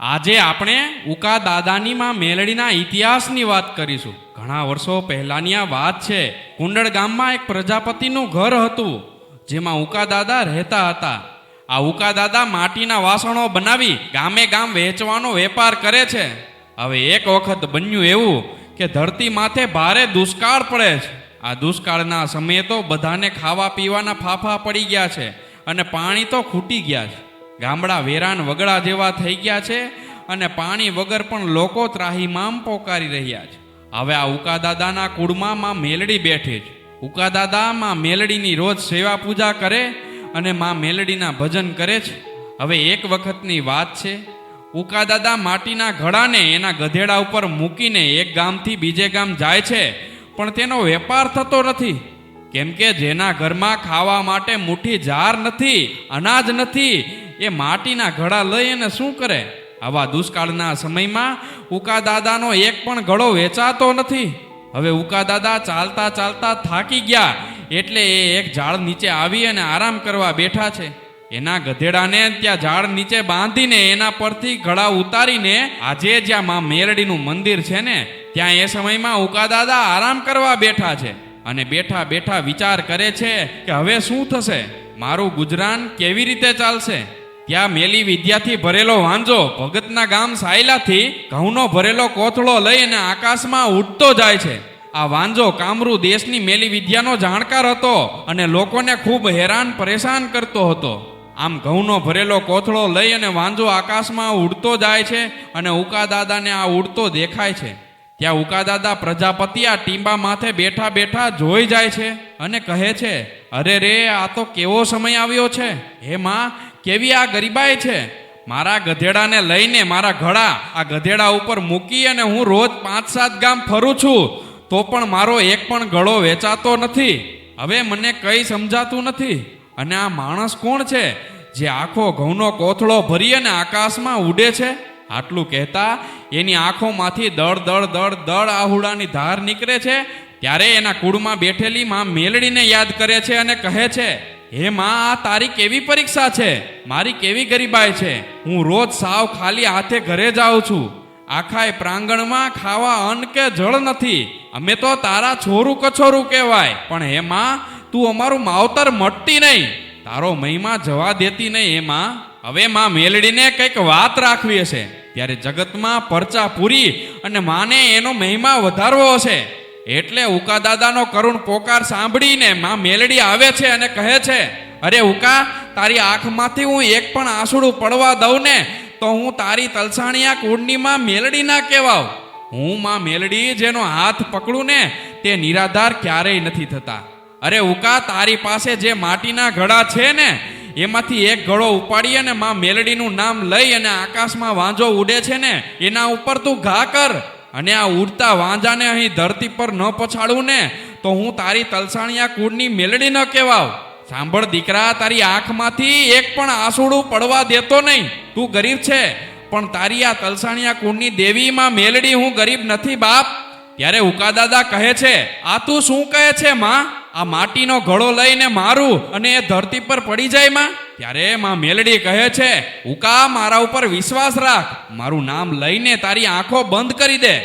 આજે આપણે ઉકા દાદાનીમાં મેલડીના ઇતિહાસની વાત કરીશું. ઘણા વર્ષો પહેલાની આ વાત છે. કુંડળ ગામમાં એક પ્રજાપતિનું ઘર હતું, જેમાં ઉકા દાદા રહેતા હતા. આ ઉકા દાદા માટીના વાસણો બનાવી ગામે ગામ વેચવાનો વેપાર કરે છે. હવે એક વખત બન્યું એવું કે ધરતી માથે ભારે દુષ્કાળ પડે છે. આ દુષ્કાળના સમયે તો બધાને ખાવા પીવાના ફાફા પડી ગયા છે અને પાણી તો ખૂટી ગયા છે. ગામડા વેરાન વગડા જેવા થઈ ગયા છે અને પાણી વગર પણ લોકો ત્રાહીમામ પોકારી રહ્યા છે. હવે આ ઉકા દાદાના કુળમાં માં મેલડી બેઠે છે. ઉકા દાદા માં મેલડીની રોજ સેવા પૂજા કરે અને માં મેલડીના ભજન કરે છે. હવે એક વખતની વાત છે, ઉકા દાદા માટીના ઘડાને એના ગધેડા ઉપર મૂકીને એક ગામથી બીજે ગામ જાય છે, પણ તેનો વેપાર થતો નથી. કેમ કે જેના ઘરમાં ખાવા માટે મુઠ્ઠી જાર નથી, અનાજ નથી એ માટીના ઘડા લઈ અને શું કરે? આવા દુષ્કાળના સમયમાં ઉકા દાદાનો એક પણ ઘડો વેચાતો નથી. હવે ઉકા દાદા ચાલતા ચાલતા થાકી ગયા, એટલે એ એક ઝાડ નીચે આવી અને આરામ કરવા બેઠા છે. એના ગધેડાને ત્યાં ઝાડ નીચે બાંધીને એના પરથી ઘડા ઉતારીને, આજે જ્યાં માં મેરડીનું મંદિર છે ને, ત્યાં એ સમયમાં ઉકા દાદા આરામ કરવા બેઠા છે. અને બેઠા બેઠા વિચાર કરે છે કે હવે શું થશે? મારું ગુજરાન કેવી રીતે ચાલશે? ત્યાં મેલી વિદ્યાથી ભરેલો વાંજો ભગતના ગામ સાયલાથી ઘઉંનો ભરેલો કોથળો લઈ અને આકાશમાં ઉડતો જાય છે. આ વાંજો કામરૂ દેશની મેલી વિદ્યાનો જાણકાર હતો અને લોકોને ખૂબ હેરાન પરેશાન કરતો હતો. આમ ઘઉંનો ભરેલો કોથળો લઈ અને વાંજો આકાશમાં ઉડતો જાય છે અને ઉકા દાદાને આ ઉડતો દેખાય છે. ત્યાં ઉકા દાદા પ્રજાપતિ આ ટીંબા માથે બેઠા બેઠા જોઈ જાય છે અને કહે છે, અરે રે, આ તો કેવો સમય આવ્યો છે? હે માં કેવી આ ગરીબાઈ છે? મારા ગધેડાને લઈને મારા ઘડા આ ગધેડા ઉપર મૂકી અને હું રોજ પાંચ સાત ગામ ફરું છું, તો પણ મારો એક પણ ગળો વેચાતો નથી. હવે મને કંઈ સમજાતું નથી. અને આ માણસ કોણ છે જે આખો ઘઉંનો કોથળો ભરી અને આકાશમાં ઉડે છે? આટલું કહેતા એની આંખોમાંથી દળ દળ દળ દળ આહુડાની ધાર નીકળે છે, ત્યારે એના કુળમાં બેઠેલી માં મેલડીને યાદ કરે છે અને કહે છે હે માં, આ તારી કેવી પરીક્ષા છે? મારી કેવી ગરીબાઈ છે? હું રોજ સાવ ખાલી હાથે ઘરે જાઉં છું. આખાય પ્રાંગણમાં ખાવા અન્ન કે જળ નથી. અમે તો તારા છોરું કછોરું કહેવાય. પણ હે માં, તું અમારું માવતર મટતી નહીં. તારો મહિમા જવા દેતી નહીં એમાં હવે માં મેલડીને કંઈક વાત રાખવી હશે. ત્યારે જગતમાં પરચા પૂરી અને માને એનો મહિમા વધારવો હશે. એટલે ઉકા દાદાનો કરુણ પોકાર સાંભળીને માં મેલડી આવે છે અને કહે છે, અરે ઉકા, તારી આંખમાંથી હું એક પણ આંસુડું પડવા દઉં ને, તો હું તારી તલસાણિયા કુંડનીમાં મેલડી ના કહેવાવ હું માં મેલડી જેનો હાથ પકડું ને, તે નિરાધાર ક્યારેય નથી થતા. અરે ઉકા, તારી પાસે જે માટીના ઘડા છે ને, એમાંથી એક ઘડો ઉપાડી અને માં મેલડીનું નામ લઈ અને આકાશમાં વાંજો ઉડે છે ને, એના ઉપર તું ઘા કર. અને આ ઉડતા વાંજાને અહીં ધરતી પર ન પછાડું ને, તો હું તારી તલસાણિયા કુળની મેલડી ન કહેવાવ. સાંભળ દીકરા, તારી આંખમાંથી એક પણ આંસુડું પડવા દેતો નહીં. તું ગરીબ છે, પણ તારી આ તલસાણિયા કુળની દેવીમાં મેલડી હું ગરીબ નથી, બાપ. ત્યારે ઉકા દાદા કહે છે, આ તું શું કહે છે, માં? આ માટીનો ઘડો લઈને મારું અને એ ધરતી પર પડી જાય, માં? ત્યારે માં મેલડી કહે છે, ઉકા, મારા ઉપર વિશ્વાસ રાખ. મારું નામ લઈને તારી આંખો બંધ કરી દે.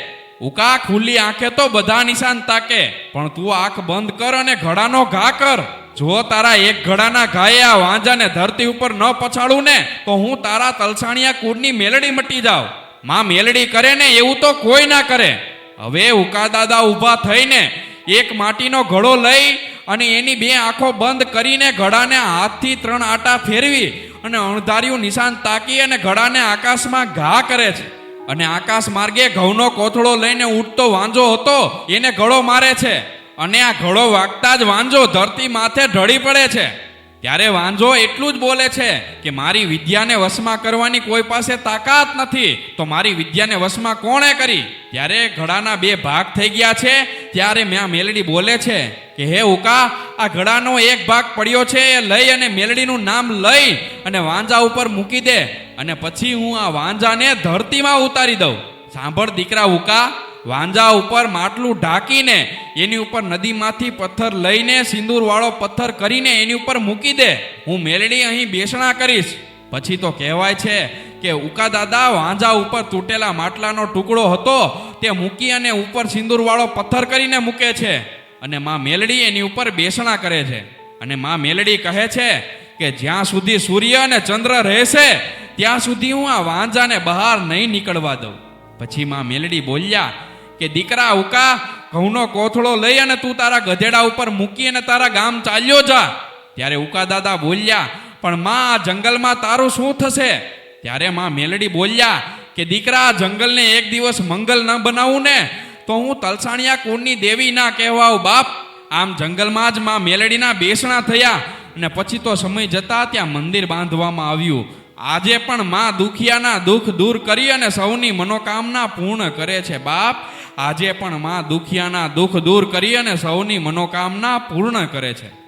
ઉકા, ખુલ્લી આંખે તો બધા નિશાન તાકે, પણ તું આંખ બંધ કર અને ઘડાનો ઘા કર. જો તારા એક ઘડાના ઘાએ આ વાંજાને ધરતી ઉપર ન પછાડું ને, તો હું તારા તલસાણિયા કુરની મેલડી મટી જાઉં. માં મેલડી કરે ને, એવું તો કોઈ ના કરે. હવે ઉકા દાદા ઊભા થઈને એક માટીનો ઘડો લઈ અને એની બે આંખો બંધ કરીને ઘડાને હાથથી ત્રણ આટા ફેરવી અને અણધાર્યું નિશાન તાકી અને ઘડાને આકાશમાં ઘા કરે છે. અને આકાશ માર્ગે ઘઉંનો કોથળો લઈને ઉડતો વાંજો હતો, એને ઘડો મારે છે. અને આ ઘડો વાગતા જ વાંજો ધરતી માથે ઢળી પડે છે. ત્યારે વાંજો એટલું જ બોલે છે કે મારી વિદ્યાને વશમાં કરવાની કોઈ પાસે તાકાત નથી. તો મારી વિદ્યાને વશમાં કોણે કરી? ત્યારે ઘડાના બે ભાગ થઈ ગયા છે. ત્યારે મેં મેલડી બોલે છે કે, હે ઉકા, આ ઘડાનો એક ભાગ પડ્યો છે, એ લઈ અને મેલડીનું નામ લઈ અને વાંજા ઉપર મૂકી દે. અને પછી હું આ વાંજાને ધરતીમાં ઉતારી દઉં. સાંભળ દીકરા ઉકા વાંજા ઉપર માટલું ઢાંકીને, એની ઉપર નદીમાંથી પથ્થર લઈને, સિંદૂરવાળો પથ્થર કરીને એની ઉપર મૂકી દે. હું મેલડી અહીં બેસણા કરીશ. પછી તો કહેવાય છે કે ઉકા દાદા વાંજા ઉપર તૂટેલા માટલાનો ટુકડો હતો, તે મૂકી અને ઉપર સિંદૂરવાળો પથ્થર કરીને મૂકે છે. અને માં મેલડી એની ઉપર બેસણા કરે છે. અને માં મેલડી કહે છે કે, જ્યાં સુધી સૂર્ય અને ચંદ્ર રહેશે, ત્યાં સુધી હું આ વાંજાને બહાર નહીં નીકળવા દઉં. પછી માં મેલડી બોલ્યા કે દીકરા ઉકા, ઘઉંનો કોથળો લઈ અને તું તારા ગધેડા ઉપર મૂકી અને તારા ગામ ચાલ્યો જા. ત્યારે ઉકા દાદા બોલ્યા, પણ માં જંગલમાં તારું શું થશે? ત્યારે માં મેલડી બોલ્યા, કે દીકરા, આ જંગલને એક દિવસ મંગલ ન બનાવું ને, તો હું તલસાણિયા કુળની દેવી ના કહેવાઉં બાપ. આમ જંગલમાં જ માં મેલડીના બેસણા થયા અને પછી તો સમય જતા ત્યાં મંદિર બાંધવામાં આવ્યું. આજે પણ માં દુખિયાના દુઃખ દૂર કરી અને સૌની મનોકામના પૂર્ણ કરે છે બાપ. આજે પણ માં દુખિયાના દુઃખ દૂર કરી અને સૌની મનોકામના પૂર્ણ કરે છે.